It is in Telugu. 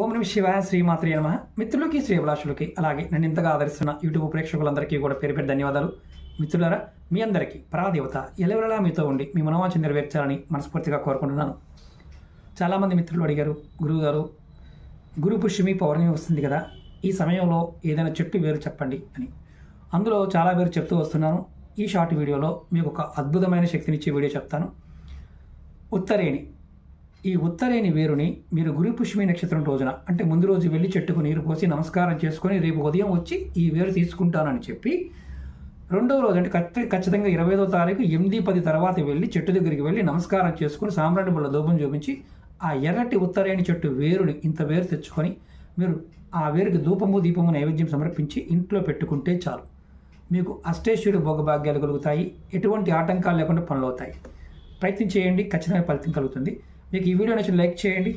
ఓం నమ శివాయ శ్రీమాత్రి నమ. మిత్రులకి శ్రీభిలాషులకి అలాగే నన్ను ఇంతగా ఆదరిస్తున్న యూట్యూబ్ ప్రేక్షకులందరికీ కూడా పేరు పేరు ధన్యవాదాలు. మిత్రులారా మీ అందరికీ పరాదేవత ఎలవెలలా మీతో ఉండి మీ మనోవాంఛ నెరవేర్చాలని మనస్ఫూర్తిగా కోరుకుంటున్నాను. చాలామంది మిత్రులు అడిగారు గురువుగారు గురు పుష్యమి పౌర్ణమి వస్తుంది కదా ఈ సమయంలో ఏదైనా చెట్టు వేరు చెప్పండి అని. అందులో చాలా వేరు చెప్తూ వస్తున్నాను. ఈ షార్ట్ వీడియోలో మీకు ఒక అద్భుతమైన శక్తినిచ్చే వీడియో చెప్తాను. ఉత్తరేణి. ఈ ఉత్తరేణి వేరుని మీరు గురుపుష్మి నక్షత్రం రోజున అంటే ముందు రోజు వెళ్ళి చెట్టుకు నీరు పోసి నమస్కారం చేసుకొని రేపు ఉదయం వచ్చి ఈ వేరు తీసుకుంటానని చెప్పి రెండవ రోజు అంటే ఖచ్చి- ఖచ్చితంగా ఇరవై ఐదో తారీఖు ఎనిమిది పది తర్వాత వెళ్ళి చెట్టు దగ్గరికి వెళ్ళి నమస్కారం చేసుకుని సాంబ్రాణి బుల్ల దూపం చూపించి ఆ ఎర్రటి ఉత్తరేణి చెట్టు వేరుని ఇంత వేరు తెచ్చుకొని మీరు ఆ వేరుకి ధూపము దీపము నైవేద్యం సమర్పించి ఇంట్లో పెట్టుకుంటే చాలు. మీకు అష్టేశ్వరుడు భోగభాగ్యాలు కలుగుతాయి ఎటువంటి ఆటంకాలు లేకుండా పనులు అవుతాయి ప్రయత్నం చేయండి ఖచ్చితంగా ఫలితం కలుగుతుంది. మీకు ఈ వీడియో నచ్చిన లైక్ చేయండి